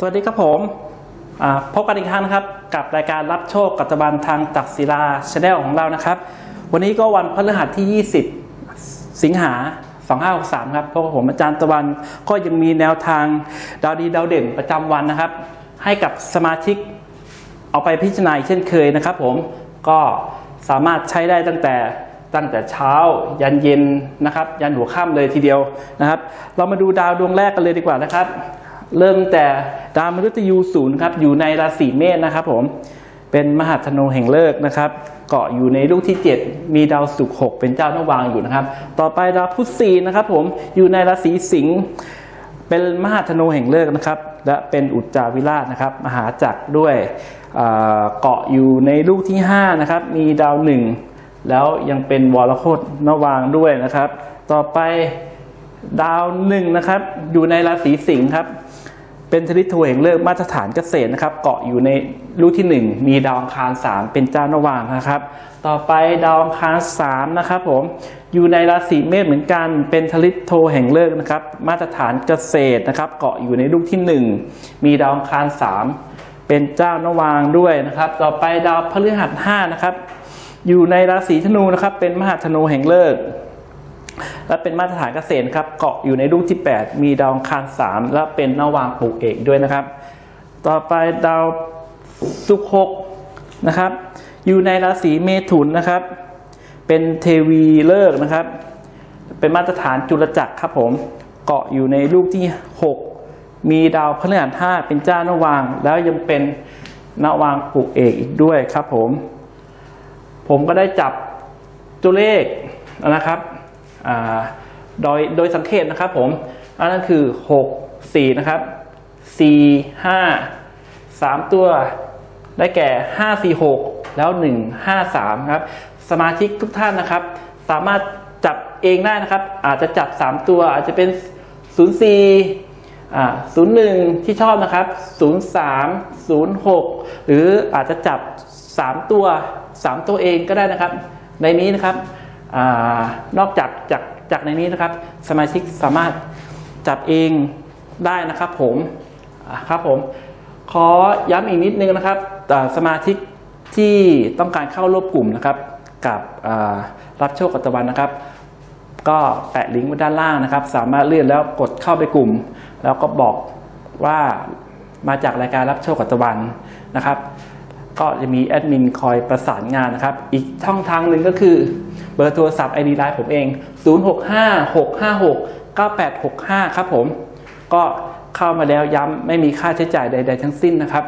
สวัสดีครับผมพบกันอีกครั้งนะครับ กับรายการรับโชคกัตบันทางจักรศิลาชาแนลของเรานะครับ วันนี้ก็วันพฤหัสที่ 20 สิงหา 2563 ครับเพราะว่าผมอาจารย์ตะวันก็ยังมีแนวทางดาวดีดาวเด่นประจำวันนะครับ ให้กับสมาชิกเอาไปพิจารณาเช่นเคยนะครับ ผมก็สามารถใช้ได้ตั้งแต่ตั้งแต่เช้ายันเย็นนะครับ ยันหัวค่ำเลยทีเดียวนะครับ เรามาดูดาวดวงแรกกันเลยดีกว่านะครับ เริ่มแต่ดาวมฤตยูศูนย์ครับอยู่ในราศีเมษนะครับผมเป็นมหาธนูแห่งเลิกนะครับเกาะอยู่ในลูกที่ 7 มีดาวศุกร์หกเป็นเจ้านวางอยู่นะครับ ต่อไปดาวพุธศีนะครับผมอยู่ในราศีสิงห์เป็นมหาธนูแห่งเลิกนะครับ และเป็นอุจจาวิราชนะครับ มหาจักรด้วยเอ่อเกาะอยู่ในลูกที่5นะครับมีดาวหนึ่งแล้วยังเป็นวรโคตนวางด้วยนะครับ ต่อไป ดาวหนึ่งนะครับ อยู่ในราศีสิงห์ครับ เป็นทริโทแห่งเลิกมาตรฐานเกษตรนะครับ เกาะอยู่ในลูกที่ 1 มีดาวอังคาร3เป็นเจ้านวางนะครับ ต่อไปดาวอังคาร3นะครับผมอยู่ในราศีเมษเหมือนกัน เป็นทริโทแห่งเลิกนะครับ มาตรฐานเกษตรนะครับ เกาะอยู่ในลูกที่ 1 มีดาวอังคาร3เป็นเจ้านวางด้วยนะครับ ต่อไปดาวพฤหัส5นะครับ อยู่ในราศีธนูนะครับ เป็นมหาธนูแห่งเลิก และเป็นมาตรฐานเกษตรครับเกาะอยู่ในลูกที่ 8 มีดาวอังคาร3และเป็นนวางปลูกเอกด้วยนะครับ ต่อไปดาวศุกหกนะครับ อยู่ในราศีเมถุนนะครับ เป็นเทวีเลิกษ์นะครับ เป็นมาตรฐานจุลจักรครับผมเกาะอยู่ในลูกที่ 6 มีดาวพฤหัสห้าเป็นเจ้านวาง แล้วยังเป็นนวางปลูกเอกอีกด้วยครับผม ผมก็ได้จับตัวเลขนะครับ โดยโดยสังเกตนะครับผมอันนั้นคือ 6 4 นะครับ 4 5 3 ตัว ได้แก่ 5 4 6 แล้ว 1 5 3 ครับ สมาชิกทุกท่านนะครับ สามารถจับเองได้นะครับ อาจจะจับ 3 ตัวอาจจะเป็น 0 4อ่า01 ที่ชอบนะครับ 03 06 หรืออาจจะจับ 3 ตัว 3 ตัวเองก็ได้นะครับ ในนี้นะครับ อนอกจากจากจากในนี้นะครับ สมาชิกสามารถจับเองได้นะครับผมครับผม ขอย้ำอีกนิดนึงนะครับสมาชิกที่ต้องการเข้าร่วมกลุ่มนะครับ กับรับโชคกับตะวันนะครับ ก็แปะลิงก์ไว้ด้านล่างนะครับ สามารถเลื่อนแล้วกดเข้าไปกลุ่ม แล้วก็บอกว่ามาจากรายการรับโชคกับตะวันนะครับ ก็จะมีแอดมินคอยประสานงานนะครับ อีกช่องทางหนึ่งก็คือ เบอร์โทรศัพท์ ID ไลน์ผมเอง 0656569865 ครับผม ก็เข้ามาแล้วย้ำไม่มีค่าใช้จ่ายใด ๆ ทั้งสิ้นนะครับ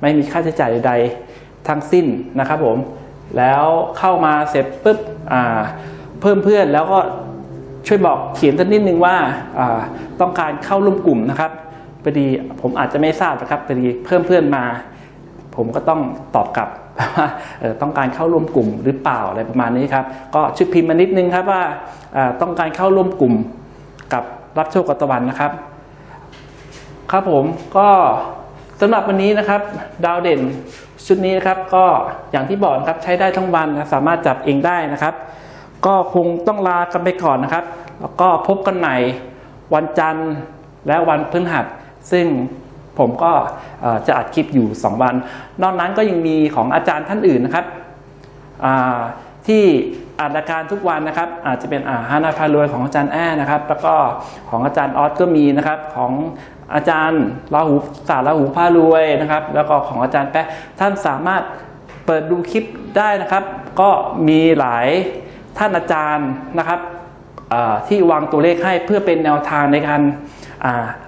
ไม่มีค่าใช้จ่ายใดๆทั้งสิ้นนะครับผม แล้วเข้ามาเสร็จปุ๊บเพิ่มเพื่อนแล้วก็ช่วยบอกเขียนสักนิดนึงว่าต้องการเข้าร่วมกลุ่มนะครับพอดีผมอาจจะไม่ทราบนะครับพอดีเพิ่มเพื่อนมา ผมก็ต้องตอบกลับว่าต้องการเข้าร่วมกลุ่มหรือเปล่าอะไรประมาณนี้ครับ ก็ช่วยพิมพ์มานิดนึงครับว่าต้องการเข้าร่วมกลุ่มกับรับโชคกับตะวันนะครับ ครับผมก็สำหรับวันนี้นะครับ ดาวเด่นชุดนี้นะครับ ก็อย่างที่บอกนะครับใช้ได้ทั้งวันนะสามารถจับเองได้นะครับ ก็คงต้องลากันไปก่อนนะครับ แล้วก็พบกันใหม่วันจันทร์และวันพฤหัสซึ่ง ผมก็จะอัดคลิปอยู่ 2 วัน นอกนั้นก็ยังมีของอาจารย์ท่านอื่นนะครับที่อ่านรายการทุกวันนะครับ อาจจะเป็นอาฮานาพารวยของอาจารย์แอ้นะครับ แล้วก็ของอาจารย์ออสก็มีนะครับของอาจารย์ลาหูศาสตร์ลาหูพารวยนะครับ แล้วก็ของอาจารย์แป๊ะท่านสามารถเปิดดูคลิปได้นะครับ ก็มีหลายท่านอาจารย์นะครับที่วางตัวเลขให้เพื่อเป็นแนวทางในการ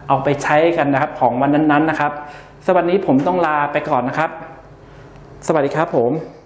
เอาไปใช้กันนะครับของวันนั้นๆนะครับสวัสดีผมต้องลาไปก่อนนะครับ สวัสดีครับผม